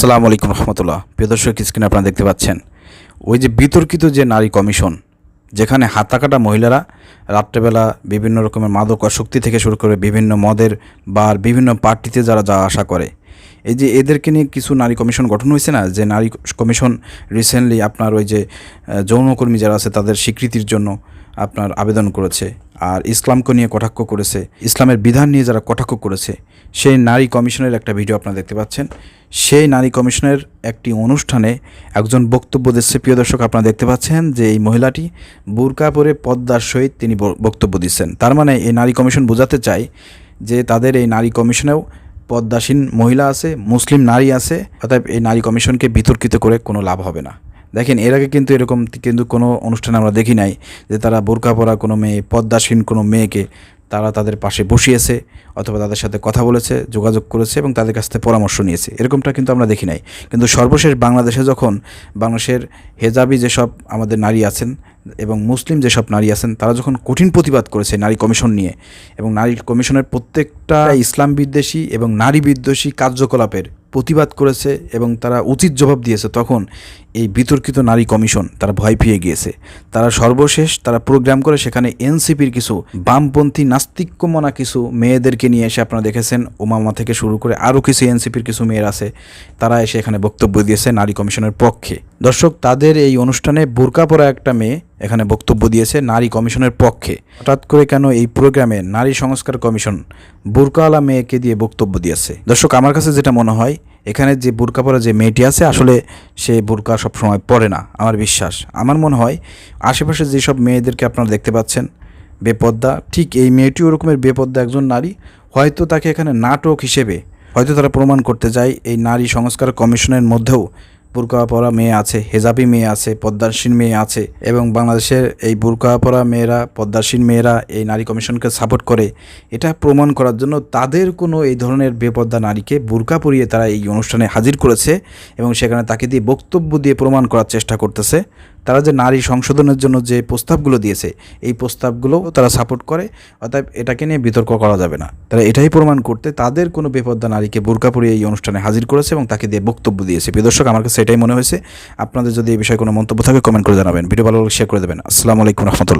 আসসালামু আলাইকুম রহমতুল্লাহ। প্রিয় দর্শক, স্ক্রিনে আপনারা দেখতে পাচ্ছেন, ওই যে বিতর্কিত যে নারী কমিশন, যেখানে হাতাকাটা মহিলারা রাত্রেবেলা বিভিন্ন রকমের মাদক শক্তি থেকে শুরু করে বিভিন্ন মদের বার, বিভিন্ন পার্টিতে যারা যাওয়া আসা করে, এই যে এদেরকে নিয়ে কিছু নারী কমিশন গঠন হয়েছে না? যে নারী কমিশন রিসেন্টলি আপনার ওই যে যৌনকর্মী যারা আছে তাদের স্বীকৃতির জন্য আপনার আবেদন করেছে আর ইসলামকে নিয়ে কটাক্ষ করেছে, ইসলামের বিধান নিয়ে যারা কটাক্ষ করেছে, সেই নারী কমিশনের একটা ভিডিও আপনারা দেখতে পাচ্ছেন। সেই নারী কমিশনের একটি অনুষ্ঠানে একজন বক্তব্য দিচ্ছে। প্রিয় দর্শক, আপনারা দেখতে পাচ্ছেন যে এই মহিলাটি বুরকা পরে পদ্মার সহিত তিনি বক্তব্য দিচ্ছেন। তার মানে এই নারী কমিশন বোঝাতে চায় যে তাদের এই নারী কমিশনেও পদ্মাসীন মহিলা আছে, মুসলিম নারী আছে অর্থাৎ এই নারী কমিশনকে বিতর্কিত করে কোনো লাভ হবে না। দেখেন, এর আগে কিন্তু এরকম কিন্তু কোনো অনুষ্ঠানে আমরা দেখি নাই যে তারা বোরকা পরা কোনো মেয়ে, পদ্মাসীন কোনো মেয়েকে তারা তাদের পাশে বসিয়েছে অথবা তাদের সাথে কথা বলেছে, যোগাযোগ করেছে এবং তাদের কাছ থেকে পরামর্শ নিয়েছে। এরকমটা কিন্তু আমরা দেখি নাই। কিন্তু সর্বশেষ বাংলাদেশে যখন বাংলাদেশের হেজাবি যেসব আমাদের নারী আছেন এবং মুসলিম যেসব নারী আছেন, তারা যখন কঠিন প্রতিবাদ করেছে নারী কমিশন নিয়ে এবং নারী কমিশনের প্রত্যেকটা ইসলাম বিদ্বেষী এবং নারী বিদ্বেষী কার্যকলাপের প্রতিবাদ করেছে এবং তারা উচিত জবাব দিয়েছে তখন এই বিতর্কিত নারী কমিশন তারা ভয় পেয়ে গিয়েছে। তারা সর্বশেষ তারা প্রোগ্রাম করে সেখানে এনসিপির কিছু বামপন্থী নাস্তিক্যমনা কিছু মেয়েদেরকে নিয়ে এসে আপনারা দেখেছেন, ওমামা থেকে শুরু করে আরও কিছু এনসিপির কিছু মেয়ের আছে, তারা এসে এখানে বক্তব্য দিয়েছে নারী কমিশনের পক্ষে। দর্শক, তাদের এই অনুষ্ঠানে বোরকা পরা একটা মেয়ে এখানে বক্তব্য দিয়েছে নারী কমিশনের পক্ষে। হঠাৎ করে কেন এই প্রোগ্রামে নারী সংস্কার কমিশন বুরকাওয়ালা মেয়েকে দিয়ে বক্তব্য দিয়েছে? দর্শক, আমার কাছে যেটা মনে হয় এখানে যে বোরকা পরা যে মেয়েটি আছে, আসলে সে বোরকা সবসময় পরে না, আমার বিশ্বাস। আমার মনে হয় আশেপাশে যেসব মেয়েদেরকে আপনারা দেখতে পাচ্ছেন বেপদ্দা ঠিক এই মেয়েটিও ওরকমের বেপদ্দা একজন নারী, হয়তো তাকে এখানে নাটক হিসেবে, হয়তো তারা প্রমাণ করতে যায় এই নারী সংস্কার কমিশনের মধ্যেও বুরকা পরা মেয়ে আছে, হেজাবি মেয়ে আছে, পদ্মাসীন মেয়ে আছে এবং বাংলাদেশের এই বুরকা পরা মেয়েরা, পদ্মাসীন মেয়েরা এই নারী কমিশনকে সাপোর্ট করে। এটা প্রমাণ করার জন্য তাদের কোনো এই ধরনের বেপদ্দা নারীকে বুরকা পরিয়ে তারা এই অনুষ্ঠানে হাজির করেছে এবং সেখানে তাকে দিয়ে বক্তব্য দিয়ে প্রমাণ করার চেষ্টা করতেছে। তারা যে নারী সংশোধনের জন্য যে প্রস্তাবগুলো দিয়েছে, এই প্রস্তাবগুলো তারা সাপোর্ট করে অর্থাৎ এটাকে নিয়ে বিতর্ক করা যাবে না। তারা এটাই প্রমাণ করতে তাদের কোনো বেপদ্দা নারীকে বোরকা পরিয়ে এই অনুষ্ঠানে হাজির করেছে এবং তাকে দিয়ে বক্তব্য দিয়েছে। দর্শক, আমার কাছে এটাই মনে হয়েছে। আপনাদের যদি এই বিষয়ে কোনো মন্তব্য থাকে কমেন্ট করে জানাবেন। ভিডিও ভালো শেয়ার করে দেবেন। আসসালামু আলাইকুম রহমতুল্লাহ।